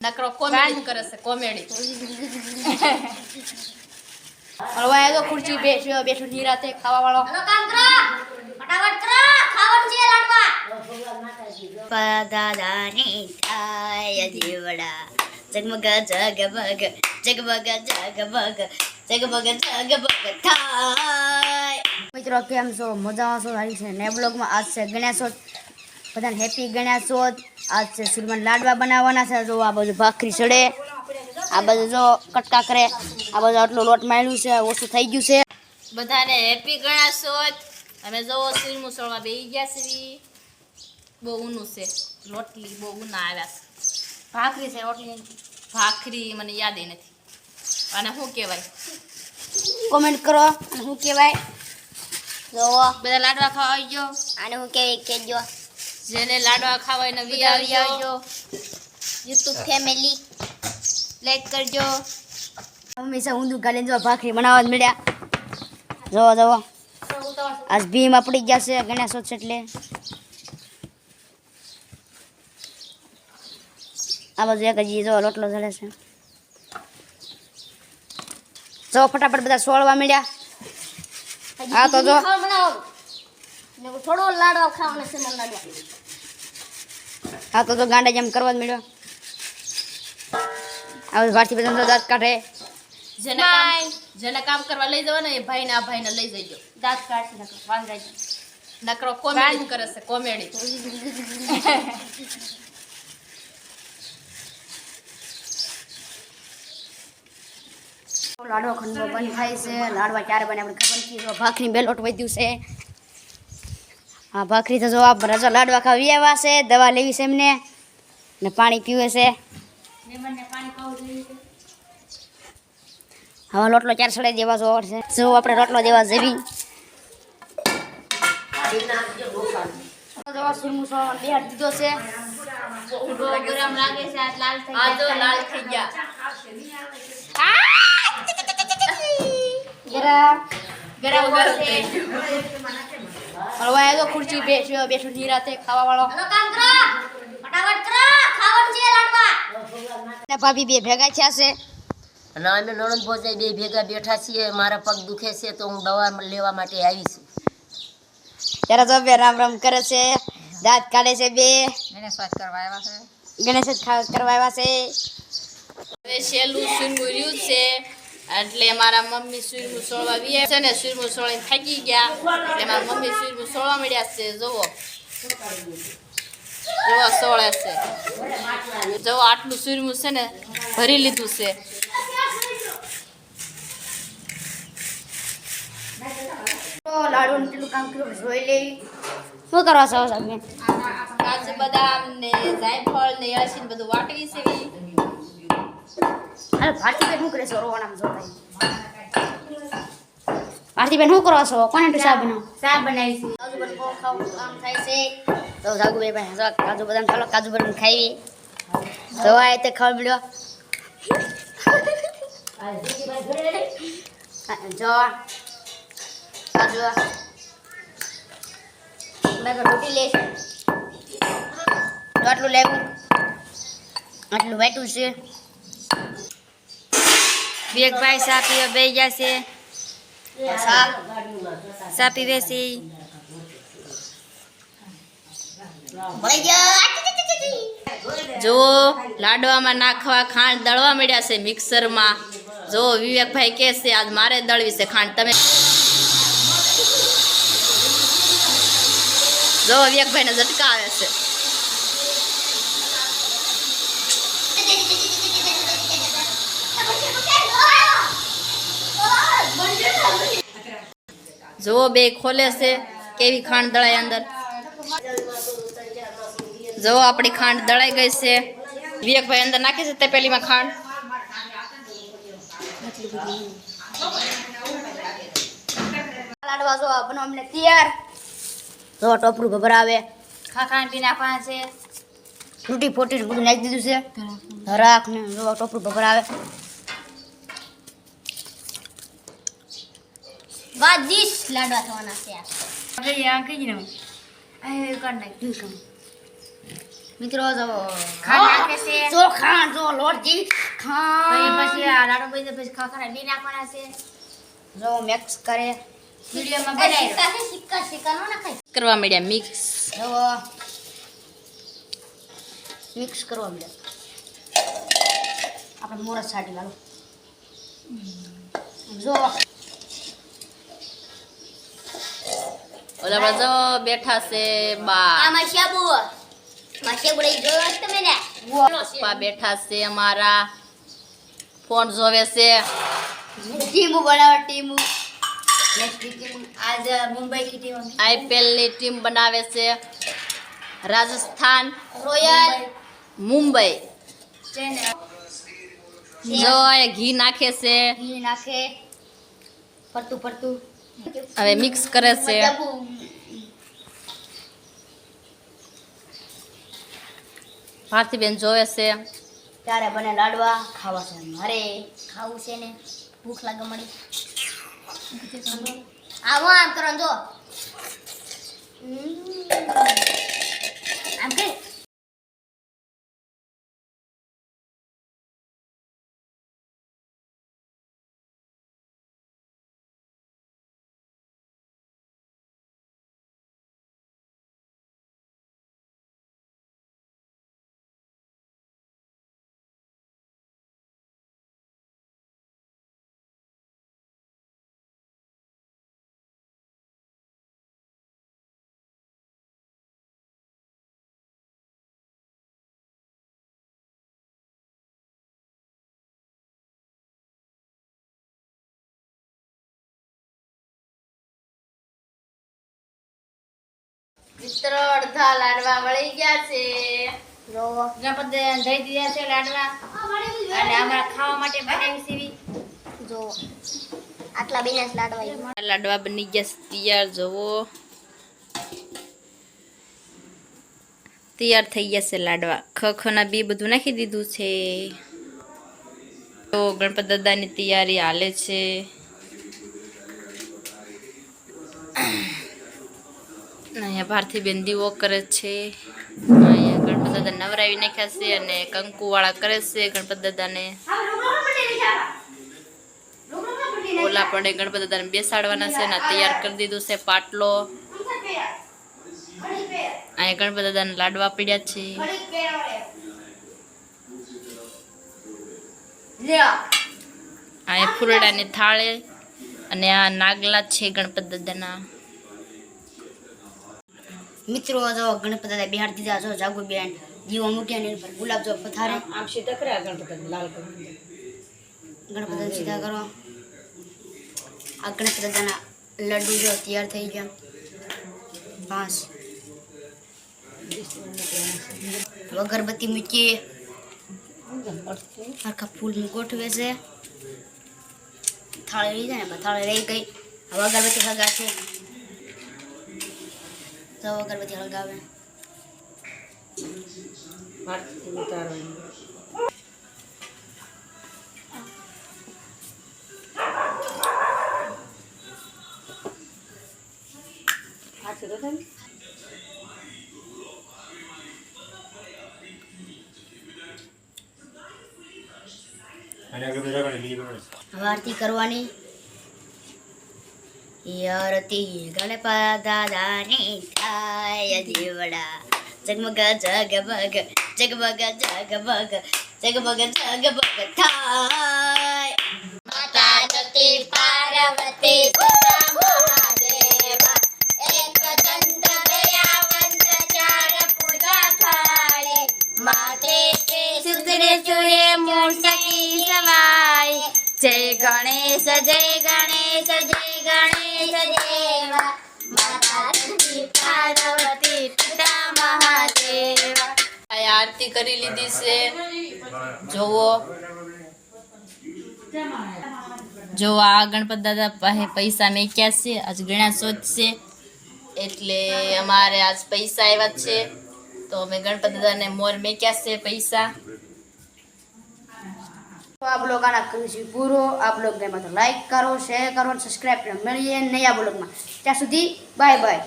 નકરો comedy કરે છે comedy halwa તો ખુરચી બેસ્યો બેઠો નિરાતે ખાવા વાળો. હાલો કામ કરો. ફટાફટ કરો. ખાવાનું છે લાડવા. દાદાની થાય જીવડા. જગમગ જગમગ જગમગ જગમગ જગમગ જગમગ થાય. મિત્રો કેમ છો? મજામાં છો? સારી છે. ને બ્લોગમાં આજ છે ગણેશોત્સવ. બધાને હેપી ગણેશોત્સવ આજ છે સુરમન લાડવા બનાવવાના છે. જો આ બાજુ ભાખરી ચડે આ બધું જો કટકા કરે. આ બધું આટલો લોટ માંડ્યું છે. ઓછું થઈ ગયું છે. બધાને હેપી ગણાશોત અમે જો શ્રી સળવા બેહી ગયા છે બહુ ઊનું છે. રોટલી બહુ ઊના આવ્યા છે. ભાખરી છે રોટલી. ભાખરી મને યાદ નથી. અને શું કહેવાય? કોમેન્ટ કરો. અને શું કહેવાય? જોવો. બધા લાડવા ખાવા આવી ગયો? આને હું કહેવાય? કહેજો. જેને લાડવા ખાવા એને વી આવી આવજો યુટ્યુબ ફેમિલી લાઈક કરજો. મમ્મી સા ઊંધું ગાલીને જો ભાખરી બનાવવા જ મળ્યા. જોવો જોવો. આજ ભીમ પડી ગયા છે ગણેશોત્સવ એટલે. આ બાજુ એક હજી જો લોટલો જડે છે. જો ફટાફટ બધા સોળવા મળ્યા. હા તો જો ને થોડો લાડવા ખાવાના છે મને લાડવા. હા તો ગાંડા જેમ કરવા જ મળ્યો ભારતી બધા દાંત કાઢે. જેને કામ જેને કામ કરવા લઈ જવાના એ ભાઈને આ ભાઈને લઈ જજો. દાંત કાઢશે નકરો વાંદરા નકરો કોમેડી કરે છે કોમેડી. લાડવા ખંડો બંધ થાય છે. લાડવા ક્યારે બને આપણે ખબર નથી જો ભાખરી બેલોટ વધ્યું છે. હા ભાખરી તો જો આ રજા લાડવા ખાવી આવ્યા છે દવા લેવી છે એમને. ને પાણી પીવે છે. હવે રોટલો ચાર સડાઈ દેવા જોવા છે જો આપણે રોટલો દેવા જેવી જો દીધો છે. ગરમ લાગે છે આ લાલ થઈ ગયા. લાલ થઈ ગયા. જરા ગરમ ગરમ ગયું તો ખુરચી બેઠો બેઠો નિરાતે ખાવા વાળો. હાલો કામ ફટાફટ કરો ખાવાનું છે લાડવા. ને ભાભી બે ભેગા થયા છે. અને અમે નણંદ ભોજાઈ બે ભેગા બેઠા છીએ મારા પગ દુખે છે તો હું દવા લેવા માટે આવી છું. ત્યારે તો બે રામ રામ કરે છે દાંત કાઢે છે બે. ગણેશ સ્વાદ કરવા આવ્યા છે. ગણેશ કરવા આવ્યા છે. છેલ્લું સુરમું છે. એટલે મારા મમ્મી સુરમું સોળવા બી છે ને સુરમું સોળીને થાકી ગયા. એટલે મારા મમ્મી સુરમું સોળવા મળ્યા છે. જુઓ. જોવો સોળે છે. જુઓ આટલું સુરમું છે ને ભરી લીધું છે. લાડુ કામ કર્યું? જોઈ લેવી શું કરવા છો તમે? કાજુ બદામ ને જાયફળ ને અળસી ને બધું વાટવી છે. અરે ભારતીબેન શું કરે છે રોવાનામ જોતા શું કરો છો? કોને બનાવી? છે. કાજુ બદામ તો કાજુ બદામ ચાલો કાજુ બદામ ખાવી તો તે ખાવા મળ્યો. જો, કાજુ. મેં તો રોટી લઈશ લેવું. આટલું વાટ્યું છે. બેગ ભાઈ સા પીવા બે ગયા છે સા સા પીવે છે જો લાડવામાં નાખવા ખાંડ દળવા મળ્યા છે મિક્સરમાં. જો વિવેકભાઈ કહે છે આજ મારે દળવી છે ખાંડ. તમે જો વિવેકભાઈને ઝટકા આવે છે. જો બે ખોલે છે કેવી ખાંડ દળાય અંદર. જો આપણી ખાંડ દળાઈ ગઈ છે. વિવેકભાઈ અંદર નાખે છે તે પેલીમાં ખાંડ. લાડવા જો બનો અમને તૈયાર. જો ટોપરું ભભરાવે. ખાખા પી નાખવાના છે. તૂટી ફોટી બધું નાખી દીધું છે. ધરાક ને જો ટોપરું ભભરાવે. વાજીશ લાડવા થવાના છે. આ. આ કઈ ને ને કાઢ નાખ મિત્રો જો ખાંડ નાખે છે. જો ખાંડ જો લોટજી ખાંડ. પછી આ લાડુ બની પછી ખાખરા બી નાખવાના છે. જો મિક્સ કરે. વિડીયોમાં બનાવી સિક્કા છે સિક્કા સિક્કા નો નખાય. કરવા મળ્યા મિક્સ જો. મિક્સ કરવા મળ્યા આપણે મોરસ છાંટી લાવો જો. ઓલા આપણે જો બેઠા છે બા આમાં શેબુ. માશેબુ લઈ જો તમે ને? બા બેઠા છે અમારા. ફોન જોવે છે. ટીમુ બનાવે ટીમુ. આજ મુંબઈ કી ટીમ આઈપીએલની ટીમ બનાવે છે. રાજસ્થાન રોયલ. મુંબઈ. જો ઘી નાખે છે. ઘી નાખે. ફરતું ફરતું. હવે મિક્સ કરે છે. ભારતીબેન જોવે છે. ત્યારે બને લાડવા ખાવા છે. મારે ખાવું છે ને ભૂખ લાગે મળી આવો આમ કરો જો. આમ કે મિત્ર અડધા લાડવા વળી ગયા છે. ગણપતિ દઈ દીધા છે લાડવા. અને અમારા ખાવા માટે બનાવી સીવી જો. આટલા બિનાસ લાડવા લાડવા બની ગયા તૈયાર જોવો તૈયાર થઈ ગયા છે લાડવા. ખખના બી બધું નાખી દીધું છે. તો ગણપત દાદાની તૈયારી હાલે છે અહીંયા ભારતીબેન દીવો કરે છે. અહીંયા ગણપત દાદા નવરાવી નાખ્યા છે અને કંકુવાળા કરે છે ગણપત દાદાને ઓલા પણ ગણપત દાદાને બેસાડવાના છે અને તૈયાર કરી દીધું છે પાટલો. અહીંયા ગણપત દાદાને લાડવા પીડ્યા છે. અહીંયા ફૂલડાની થાળે અને આ નાગલા છે ગણપત દાદાના મિત્રો જો ગણપતિ દાદા બિહાર દીધા જો જાગુ બેન દીવો મૂક્યા ને એની પર ગુલાબ જો પથારે. આમ સીધા કર્યા ગણપતિ લાલ કરી ગણપતિ સીધા કરો. આ ગણપતિ દાદાના લડ્ડુ જો તૈયાર થઈ ગયા. પાંચ અગરબત્તી મૂકીએ. આખા ફૂલ ગોઠવે છે. થાળી રહી જાય ને થાળી રહી ગઈ. હવે અગરબત્તી હળગા છે તો અગરબત્તી હળગાવે ભારતી ઉતારવાની હાથે તો થાય ને? અને આગળ બધા આગળ લીલી બનાવે હળગાવે હવે આરતી કરવાની એ આરતી ગણપત દાદાની થાય જીવડા જગમગ જગમગ જગમગ જગમગ જગમગ જગમગ થાય માતા સતી પાર્વતી જય ગણેશ જય ગણેશ આરતી કરી લીધી છે. જોવો જો આ ગણપત દાદા પાસે પૈસા મેક્યા છે. આજ ગણા શોધ છે. એટલે અમારે આજ પૈસા આવ્યા છે. તો અમે ગણપત દાદાને મોર મેક્યા છે પૈસા. આપ લોગ આના કરી પૂરો. આપ લોગ ને લાઈક કરો શેર કરો સબસ્ક્રાઈબ મળીએ નહીં નયા બ્લોગમાં. ત્યાં સુધી બાય બાય